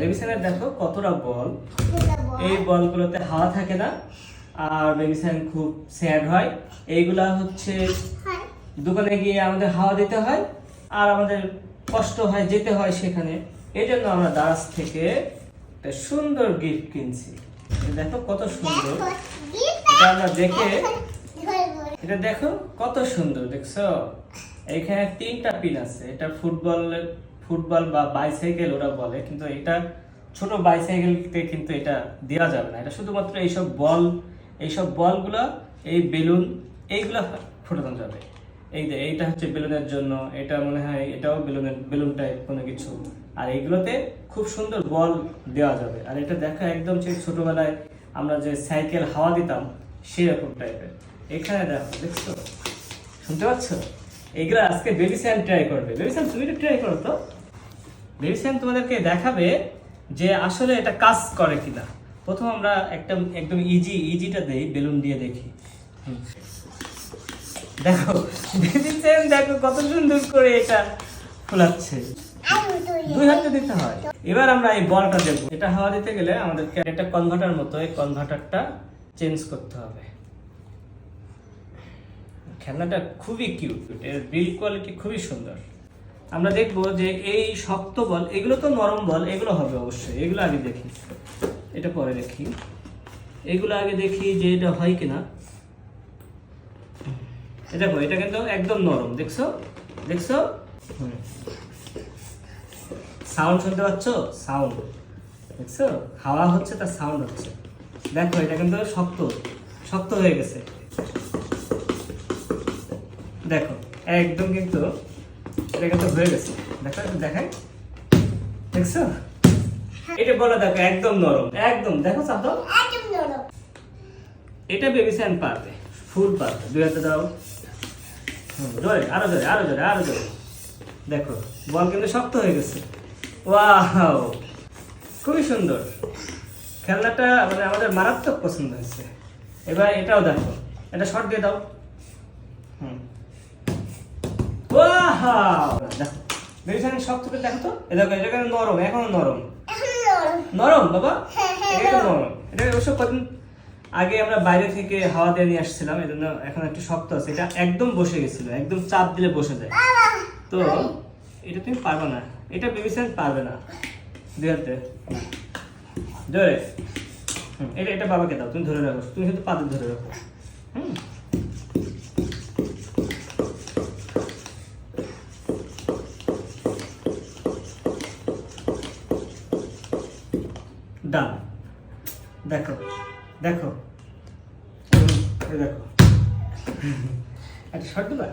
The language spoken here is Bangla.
বেবিসানের দেখো কতটা বল। এই বলগুলোতে হাওয়া থাকে না আর বেবিসান খুব স্যাড হয়। এইগুলা হচ্ছে দোকানে গিয়ে আমাদের হাওয়া দিতে হয় আর আমাদের কষ্ট হয় যেতে হয় সেখানে। এই জন্য আমরা দারাজ থেকে একটা সুন্দর গিফট কিনছি। দেখো কত সুন্দর। এটা আমরা দেখে এটা দেখো কত সুন্দর দেখছ? এখানে তিনটা পিন আছে এটা ফুটবল ফুটবল বা বাইসাইকেল ওরা বলে, কিন্তু এটা ছোট বাইসাইকেলতে কিন্তু এটা দেওয়া যাবে না। এটা শুধুমাত্র এইসব বল, এইসব বলগুলো, এই বেলুন, এইগুলা ফোটানো যাবে। এই যে এইটা হচ্ছে বেলুনের জন্য, এটা মনে হয় এটাও বেলুনের, বেলুন টাইপ কোনো কিছু। আর এইগুলোতে খুব সুন্দর বল দেওয়া যাবে। আর এটা দেখা একদম সেই ছোটবেলায় আমরা যে সাইকেল হাওয়া দিতাম, সেরকম টাইপের এখানে দেখো, দেখছ? শুনতে পাচ্ছ? এইগুলো আজকে বেবি স্যান ট্রাই করবে। বেবি তুমি ট্রাই করো তো। বেবি তোমাদেরকে দেখাবে যে আসলে এটা কাজ করে কিনা। প্রথম আমরা একটা একদম ইজি ইজিটা দেই, বেলুন দিয়ে দেখি। দেখো বেবি দেখো কত সুন্দর করে এটা ফুলাচ্ছে। দুই হাতে দিতে হয়। এবার আমরা এই বলটা দেবো। এটা হাওয়া দিতে গেলে আমাদেরকে একটা কনভার্টার মতো এই কনভার্টারটা চেঞ্জ করতে হবে। খেলনাটা খুবই কিউট এর বিল্ড কোয়ালিটি খুবই সুন্দর। আমরা দেখব যে এই শক্ত বল, এগুলো তো নরম বল, এগুলো হবে অবশ্যই, এগুলো আগে দেখি। এটা পরে দেখি। এগুলো আগে দেখি যে এটা হয় কিনা। দেখো, এটা কিন্তু একদম নরম, দেখছ? দেখছ? সাউন্ড শুনতে পাচ্ছ? সাউন্ড দেখছ? হাওয়া হচ্ছে, তার সাউন্ড হচ্ছে। দেখো, এটা কিন্তু শক্ত শক্ত হয়ে গেছে। দেখো একদম কিন্তু এটা কিন্তু হয়ে গেছে। দেখো দেখাই। দেখছ? এটা বলে দেখো একদম নরম। একদম দেখো এটা বেবি পারবে ফুল পারবে। দুই হাতে দাও। জোরে আরও জোরে আরও জোরে আরও জোরে। দেখো বল কিন্তু শক্ত হয়ে গেছে। ওয়াও খুবই সুন্দর। খেলনাটা মানে আমাদের মারাত্মক পছন্দ হয়েছে। এবার এটাও দেখো এটা শর্ট দিয়ে দাও হুম ওয়াও দেখো শক্ত করে দেখো তো। দেখো এটা কিন্তু নরম এখনও নরম। নরম বাবা? এটা নরম। এটা অবশ্য কদিন আগে আমরা বাইরে থেকে হাওয়া দিয়ে নিয়ে আসছিলাম এই জন্য এখন একটু শক্ত আছে। এটা একদম বসে গেছিল একদম চাপ দিলে বসে যায়। তো এটা তুমি পারবে না। এটা বেবি সাইজ পারবে না। দুই হাতে। জোরে এটা এটা বাবাকে দাও তুমি ধরে রাখো। তুমি শুধু পাতে ধরে রাখো। হুম? ডান। দেখো দেখো। দেখো। একটা শর্ট দিবা?